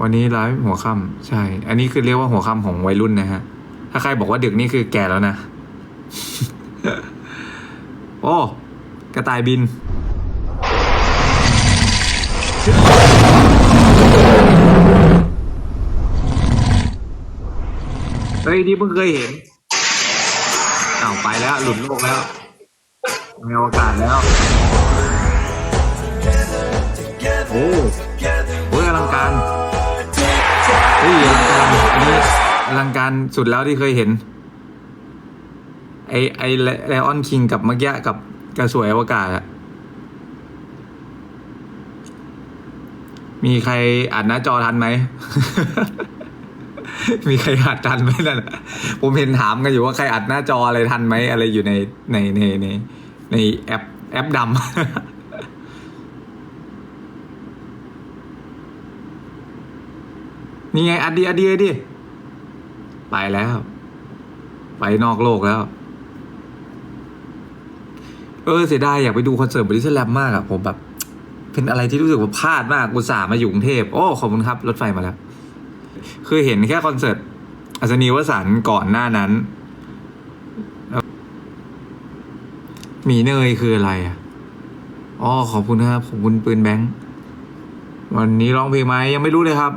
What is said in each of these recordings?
วันนี้ไลฟ์หัวค่ำใช่ อันนี้คือเรียกว่าหัวค่ำของวัยรุ่นนะฮะ ถ้าใครบอกว่าดึกนี่คือแก่แล้วนะ โอ้ กระต่ายบิน เฮ้ย นี่เพิ่งเคยเห็นอ้าวไปแล้ว หลุดโลกแล้วมีอวกาศแล้ว โอ้ ลังการสุดแล้วที่เคยเห็น ไอไอไลออนคิงกับเมื่อกี้กับกระสวยอวกาศอะมีใครอ่านหน้าจอทันไหม มีใครอัดทันไหมนั่นน่ะผมเห็นถามกันอยู่ว่าใครอัดหน้าจออะไรทันไหมอะไรอยู่ในในในในในแอปแอปดำนี่ไงอัดดีอัดดีอัดดี ไปแล้ว ไปนอกโลกแล้ว เออเสียดายอยากไปดูคอนเสิร์ตบริสแลมมากอะผมแบบ เป็นอะไรที่รู้สึกว่าพลาดมากอุตส่าห์มาอยู่กรุงเทพโอ้ขอบคุณครับ รถไฟมาแล้ว คือเห็นแค่คอนเสิร์ตอัศนีวสันก่อนหน้านั้นมีเนยคืออะไรอะอ๋อขอบคุณครับขอบคุณปืนแบงค์วันนี้ร้องเพลงไหมยังไม่รู้เลยครับ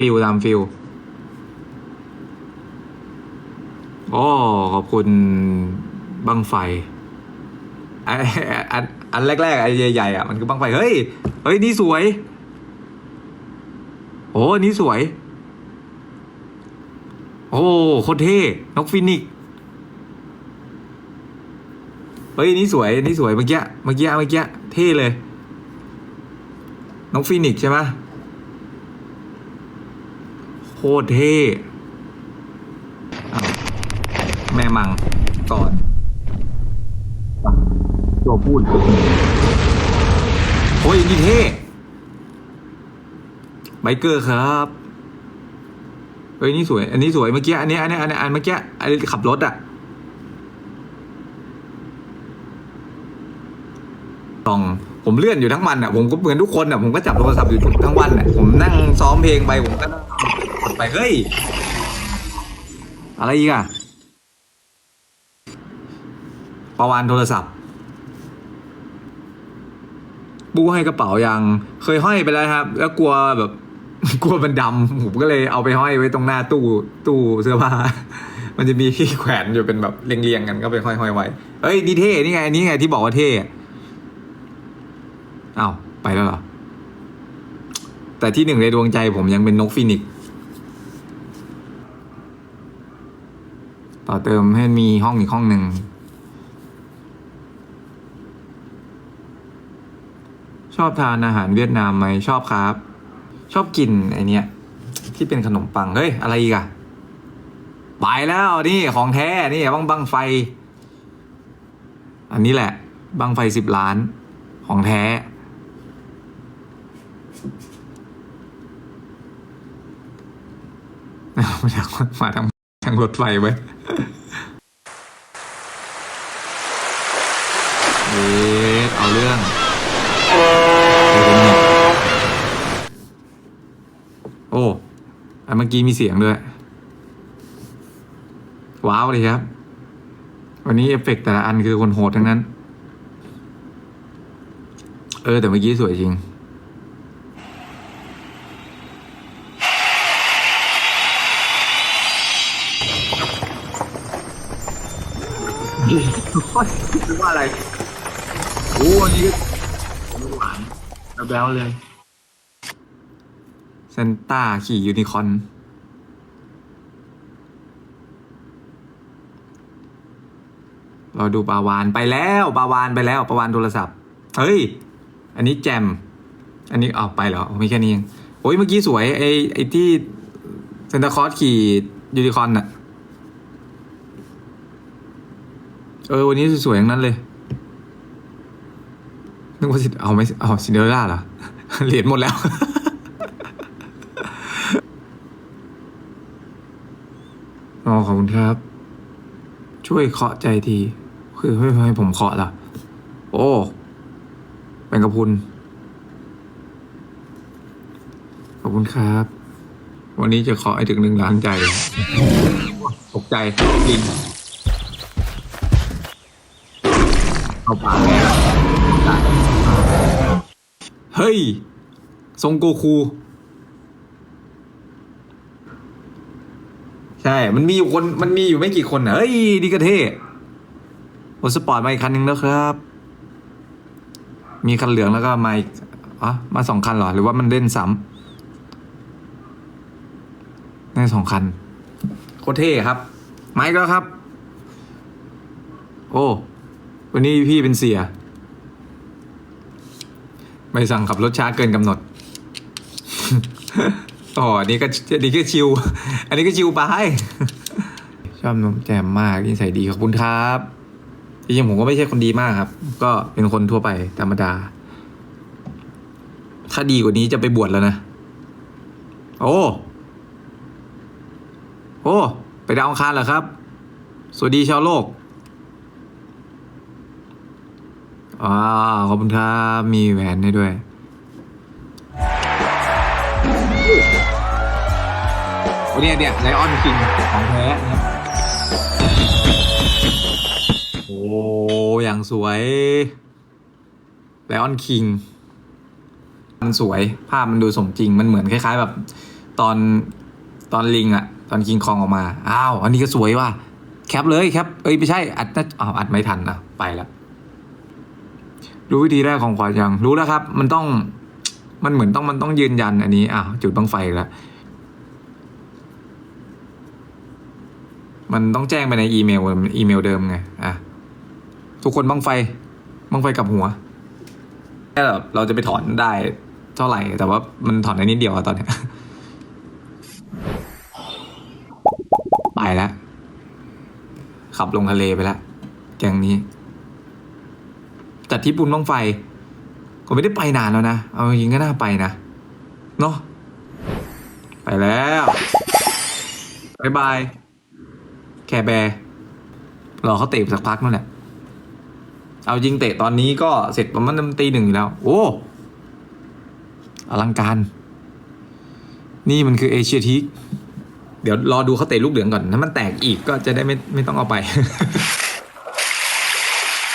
ฟิลตามฟิล โอ้ขอบคุณบังไฟออันอันแรกๆไอ้ใหญ่ๆอะมันคือบังไฟเฮ้ยเฮ้ยนี่สวย โอ้นนี้สวย โอ้โคตรเท่นกฟินิกเฮ้ยนี่สวยนี่สวยเมื่อกี้เมื่อกี้เมื่อกี้เท่เลยนกฟินิกใช่ไหมโคตรเท่ ม่มังก่อนตัวพูดโอ้ยนนี่เท่ไบเกอร์ครับเฮ้ยนี่สวย อันนี้สวยเมื่อกี้ อันนี้ อันนี้ อันนี้ อันเมื่อกี้ อันขับรถอะต้อง ผมเลื่อนอยู่ทั้งวันอะผมก็เหมือนทุกคนอะผมก็จับโทรศัพท์อยู่ทั้งวันอะผมนั่งซ้อมเพลงไป ผมก็นั่งกดไป เฮ้ย อะไรอีกอะ ประวานโทรศัพท์ บูให้กระเป๋ายัง เคยห้อยไปแล้วครับ แล้วกลัวแบบ กลัวมันดำผมก็เลยเอาไปห้อยไว้ตรงหน้าตู้ตู้เสื้อผ้า มันจะมีที่แขวนอยู่เป็นแบบเรียงๆกันก็ไปห้อยๆไว้เอ้ยนี่เท่นี่ไงนี่ไงที่บอกว่าเท่อะอ้าวไปแล้วเหรอ แต่ที่หนึ่งในดวงใจผมยังเป็นนกฟินิกต่อเติมให้มีห้องอีกห้องหนึ่ง ชอบทานอาหารเวียดนามไหมชอบครับ ชอบกินไอเนี้ยที่เป็นขนมปังเฮ้ยอะไรอีกอะไปแล้วนี่ของแท้นี่บังบังไฟ อันนี้แหละบังไฟสิบล้านของแท้ มาทางมาทางทางรถไฟไว้เอเอาเรื่อง โอ้ อันเมื่อกี้มีเสียงด้วย ว้าวเลยครับ วันนี้เอฟเฟกต์แต่ละอันคือคนโหดทั้งนั้น เออ แต่เมื่อกี้สวยจริงคิดว่าอะไรโอ้อันนี้ก็หวานแบ๊วๆเลยเซนต้าขี่ยูนิคอร์น เราดูปาวานไปแล้วปาวานไปแล้วปาวานโทรศัพท์ เฮ้ย อันนี้แจม อันนี้ออกไปเหรอไม่แค่นี้เองโอ้ยเมื่อกี้สวยไอ้ไอ้ที่เซนตาคอร์สขี่ยูนิคอร์นอะเออ วันนี้สวยๆอย่างนั้นเลยนึกว่าสิเอาไม่เอาซินเดอเรลล่าเหรอเหรียญหมดแล้ว อ๋อ ขอบคุณครับ ช่วยเคาะใจที คือให้ให้ผมเคาะล่ะโอ้เป็นกระพุนอบคุณครับ วันนี้จะขอให้ถึงหนึ่งล้านใจตกใจจริงเอาปากแล้วเฮ้ยทรงโกคู ใช่ มันมีอยู่คน มันมีอยู่ไม่กี่คนนะเฮ้ยดีกระเท่ โอสปอร์ตมาอีกคันหนึ่งแล้วครับ มีคันเหลืองแล้วก็มาอีกอ๋อมาสองคันเหรอ หรือว่ามันเล่นซ้ำได้สองคัน โคตรเท่ครับ ไมค์ก็ครับ โอ้ วันนี้พี่เป็นเสียไม่สั่งขับรถช้าเกินกำหนดอ๋ออันนี้ก็อันนี้ก็ชิว อันนี้ก็ชิวไป ชอบนมแจ่มมากนิสัยดีขอบคุณครับ จริงๆผมก็ไม่ใช่คนดีมากครับ ก็เป็นคนทั่วไปธรรมดา ถ้าดีกว่านี้จะไปบวชแล้วนะ โอ้ โอ้ ไปดาวอังคารเหรอครับ สวัสดีชาวโลกอ่าขอบคุณครับมีแหวนให้ด้วยโอ้เนี่ยเนี่ยไลออนคิงของแท้นะครับ อ้ย่างสวยไลออนคิงมันสวยภาพมันดูสมจริงมันเหมือนคล้ายๆแบบ ตอนตอนลิงอะตอนคิงคองออกมา อ้าว อันนี้ก็สวยว่ะ แคปเลยแคป เอ้ย ไม่ใช่ อัดนะอ้าวอัดไม่ทันนะไปแล้ว รู้วิธีแรกของขวัญยัง รู้แล้วครับ มันต้อง มันเหมือนต้องมันต้องยืนยันอันนี้ อ้าว จุดบังไฟแล้ว มันต้องแจ้งไปในอีเมลอีเมลเดิมไง อะ ทุกคนบังไฟบังไฟกับหัวแค่แบบเราจะไปถอนได้เท่าไหร่ แต่ว่ามันถอนได้นิดเดียวอะตอนเนี้ยไปแล้ว ขับลงทะเลไปแล้วแกงนี้จัดที่ปุนบ้างไฟ ก็ไม่ได้ไปนานแล้วนะ เอาจริงก็น่าไปนะ เนาะไปแล้วบายบาย แคร์แบร์รอเขาเตะสักพักนั่นแหละ เอาจริงเตะตอนนี้ก็เสร็จประมาณตีหนึ่งอยู่แล้ว โอ้อลังการ นี่มันคือเอเชียทีกเดี๋ยวรอดูเขาเตะลูกเหลืองก่อน ถ้ามันแตกอีกก็จะได้ไม่ไม่ต้องเอาไป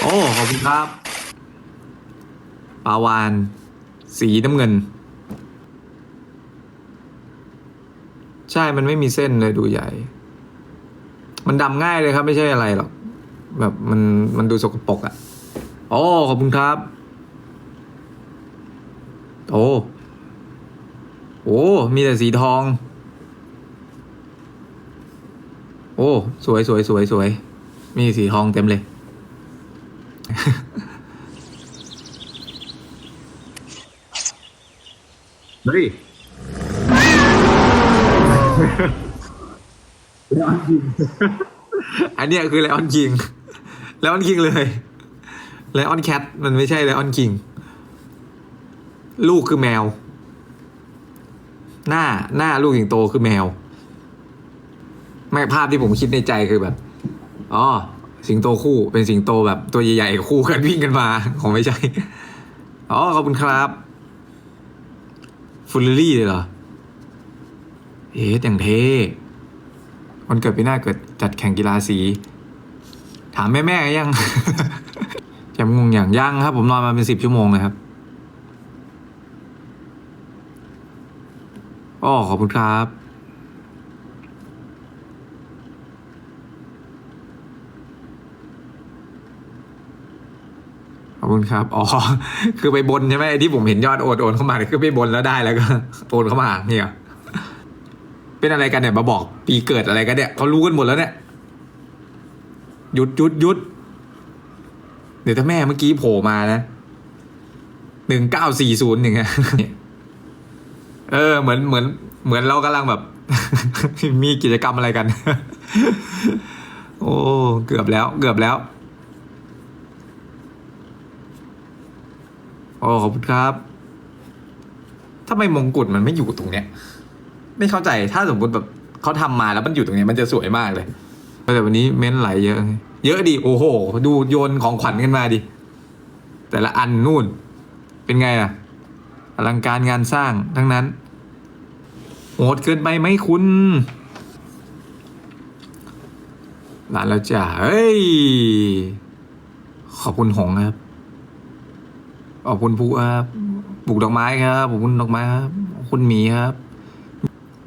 โอ้ขอบคุณครับ ปาวาน สีน้ำเงิน ใช่มันไม่มีเส้นเลยดูใหญ่ มันดำง่ายเลยครับ ไม่ใช่อะไรหรอก แบบมันมันดูสกปรกอะ่ะ โอ้ขอบคุณครับ โอ้โอ้มีแต่สีทอง โอ้ สวยสวยสวยสวย มีสีทองเต็มเลย เฮ้ยอันเนี้ยคือไลออนคิงไลออนคิงเลย ไลออนแคทมันไม่ใช่ไลออนคิง ลูกคือแมว หน้าหน้าลูกสิงโตคือแมว ไม่ภาพที่ผมคิดในใจคือแบบอ๋อสิงโตคู่เป็นสิงโตแบบตัวใหญ่ๆคู่กันวิ่งกันมาของไม่ใช่อ๋อขอบคุณครับฟูลลี่เลยเหรอเอ๊ะอย่างเท่วันเกิดปีหน้าเกิดจัดแข่งกีฬาสี ถามแม่แม่ยัง จำงงอย่างยั่งครับ ผมนอนมาเป็นสิบชั่วโมงเลยครับอ๋อขอบคุณครับ ขอบคุณครับ อ๋อ คือไปบนใช่ไหมที่ผมเห็นยอดโอนโอนเข้ามาเนี่ยคือไปบนแล้วได้แล้วก็โอนเข้ามาเนี่ยเป็นอะไรกันเนี่ยมาบอกปีเกิดอะไรกันเนี่ยเขารู้กันหมดแล้วเนี่ยหยุดหยุดหยุด เดี๋ยวถ้าแม่เมื่อกี้โผล่มานะหนึ่งเก้าสี่ศูนย์อย่างเงี้ยเออ เหมือนเหมือน เหมือนเรากำลังแบบ มีกิจกรรมอะไรกัน โอ้เกือบแล้ว เกือบแล้วโอ้ขอบคุณครับทำไมมงกุฎมันไม่อยู่ตรงเนี้ย ไม่เข้าใจถ้าสมมติแบบเขาทำมาแล้วมันอยู่ตรงเนี้ยมันจะสวยมากเลยแต่วันนี้เม้นไหลเยอะ เยอะดิโอ้โห ดูโยนของขวัญกันมาดิ แต่ละอันนู่น เป็นไงล่ะ อลังการงานสร้างทั้งนั้นโหดเกินไปไหมคุณร้านแล้วจ้ะเฮ้ย ขอบคุณหงครับ ขอบคุณผู้ครับปลูกดอกไม้ครับ ขอบคุณดอกไม้ครับ คุณหมีครับ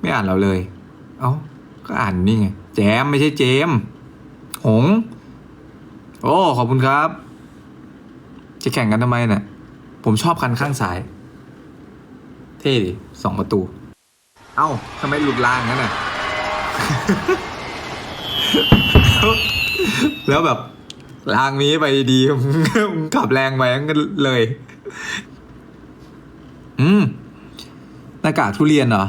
ไม่อ่านเราเลย เอ้า ก็อ่านนี่ไง แจมไม่ใช่เจม หง โอ้ ขอบคุณครับ จะแข่งกันทำไมเนี่ย ผมชอบคันข้างซ้าย เท่ดิสองประตู เอ้าทำไมหลุดลางงั้นน่ะ แล้วแบบลางนี้ไปดีมขับแรงไปงั้นเลย อืมหน้ากากทุเรียนเหรอ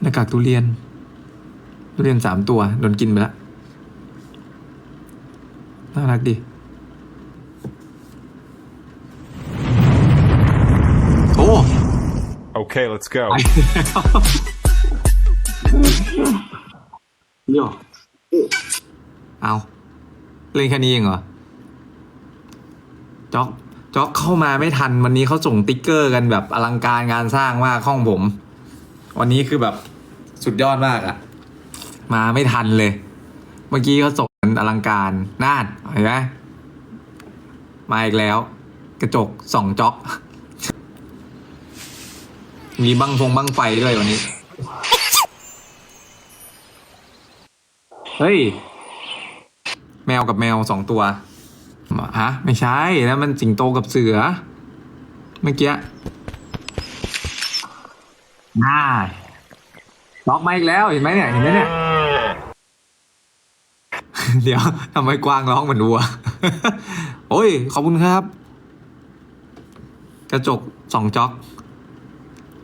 หน้ากากทุเรียน ทุเรียนสามตัวโดนกินไปแล้ว น่ารักดี โอ้ Okay, let's go. เนี่ยเอาเล่นแค่นี้เองเหรอจ็อกจ็อกเข้ามาไม่ทัน วันนี้เขาส่งติ๊กเกอร์กันแบบอลังการงานสร้างมากห้องผม วันนี้คือแบบสุดยอดมากอะมาไม่ทันเลย เมื่อกี้เขาส่ง กันอลังการน่านเห็นไหมมาอีกแล้ว กระจกสองจ็อก มีบังฟงบังไฟด้วยวันนี้ เฮ้ย แมวกับแมวสองตัวฮะ ไม่ใช่นะมันสิงโตกับเสือ เมื่อกี้น่าล็อกมาอีกแล้วเห็นไหมเนี่ย เห็นไหมเนี่ย เดี๋ยวทำไมกวางร้องเหมือนวัว โอ้ย ขอบคุณครับ กระจกสองจ็อก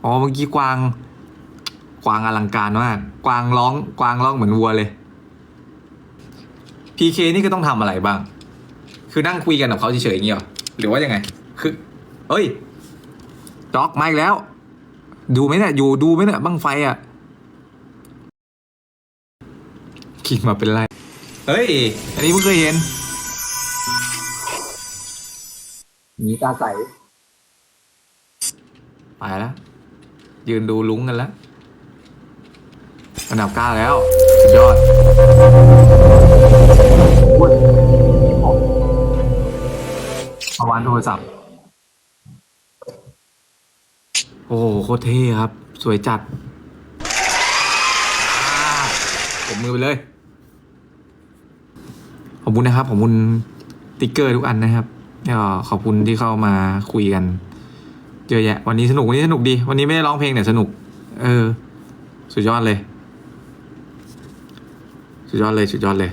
อ๋อ เมื่อกี้กวาง กวางอลังการมาก กวางร้อง กวางร้องเหมือนวัวเลยพีเคนี่ก็ต้องทำอะไรบ้าง คือนั่งคุยกันกับเขาเฉยๆอย่างเงี้ยหรือว่ายังไง คือ เอ้ย จ็อกมาอีกแล้ว ดูไหมเนี่ย อยู่ดูไหมเนี่ย บังไฟอะขี่มาเป็นไร เฮ้ย อันนี้เพิ่งเคยเห็นมีตาใสไปแล้ว ยืนดูลุ้งกันแล้วอันดับเก้าแล้ว สุดยอดมาวานโทรศัพท์ โอ้โหโคตรเท่ครับ สวยจัดอ่าผมมือไปเลยข อบคุณนะครับขอบคุณติ๊กเกอร์ทุกอันนะครับก็ขอบคุณที่เข้ามาคุยกันเยอะแยะวันนี้สนุกวันนี้สนุกดี วันนี้ไม่ได้ร้องเพลงแต่สนุก เออ สุดยอดเลย สุดยอดเลย สุดยอดเลย